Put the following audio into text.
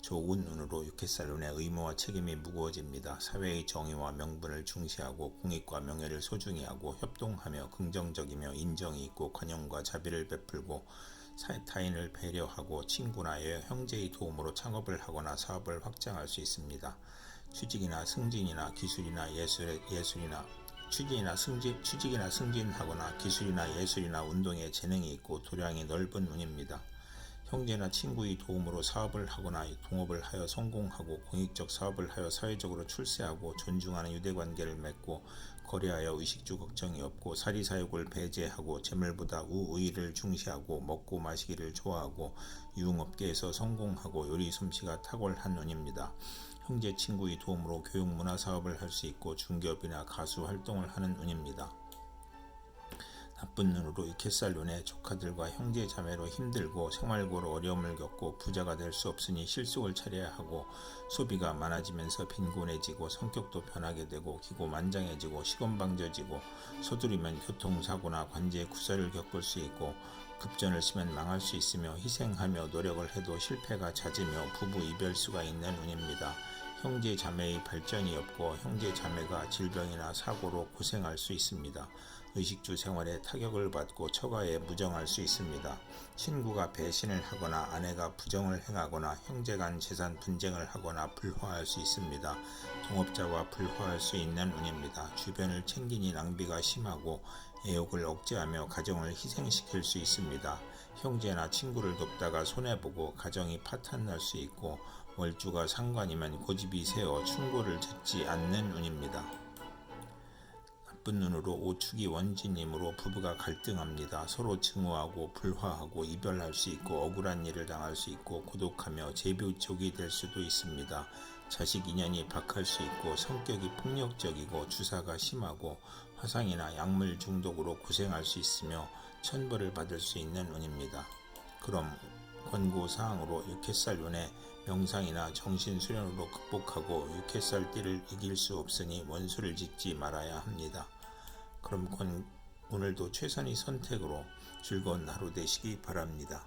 좋은 운으로 육회살론의 의무와 책임이 무거워집니다. 사회의 정의와 명분을 중시하고 공익과 명예를 소중히 하고 협동하며 긍정적이며 인정이 있고 관용과 자비를 베풀고 사- 타인을 배려하고 친구나 여- 형제의 도움으로 창업을 하거나 사업을 확장할 수 있습니다. 취직이나 승진이나 기술이나 예술, 예술이나 취직이나 승진, 취직이나 승진하거나 기술이나 예술이나 운동에 재능이 있고 도량이 넓은 운입니다. 형제나 친구의 도움으로 사업을 하거나 동업을 하여 성공하고 공익적 사업을 하여 사회적으로 출세하고 존중하는 유대 관계를 맺고 거래하여 의식주 걱정이 없고 사리사욕을 배제하고 재물보다 우의를 중시하고 먹고 마시기를 좋아하고 유흥업계에서 성공하고 요리 솜씨가 탁월한 운입니다. 형제 친구의 도움으로 교육 문화 사업을 할 수 있고 중기업이나 가수 활동을 하는 운입니다. 나쁜 눈으로 이케살 눈에 조카들과 형제 자매로 힘들고 생활고로 어려움을 겪고 부자가 될 수 없으니 실속을 차려야 하고 소비가 많아지면서 빈곤해지고 성격도 변하게 되고 기고만장해지고 시건방져지고 서두르면 교통사고나 관제 구설을 겪을 수 있고 급전을 쓰면 망할 수 있으며 희생하며 노력을 해도 실패가 잦으며 부부 이별수가 있는 운입니다. 형제 자매의 발전이 없고 형제 자매가 질병이나 사고로 고생할 수 있습니다. 의식주 생활에 타격을 받고 처가에 무정할 수 있습니다. 친구가 배신을 하거나 아내가 부정을 행하거나 형제 간 재산 분쟁을 하거나 불화할 수 있습니다. 동업자와 불화할 수 있는 운입니다. 주변을 챙기니 낭비가 심하고 애욕을 억제하며 가정을 희생시킬 수 있습니다. 형제나 친구를 돕다가 손해보고 가정이 파탄날 수 있고 월주가 상관이면 고집이 세어 충고를 듣지 않는 운입니다. 나쁜 눈으로 오축이 원진이므로 부부가 갈등합니다. 서로 증오하고 불화하고 이별할 수 있고 억울한 일을 당할 수 있고 고독하며 재비족이 될 수도 있습니다. 자식 인연이 박할 수 있고 성격이 폭력적이고 주사가 심하고 화상이나 약물 중독으로 고생할 수 있으며 천벌을 받을 수 있는 운입니다. 그럼 권고 사항으로 육햇살 운에 명상이나 정신 수련으로 극복하고 육햇살 띠를 이길 수 없으니 원수를 짓지 말아야 합니다. 그럼 권 오늘도 최선의 선택으로 즐거운 하루 되시기 바랍니다.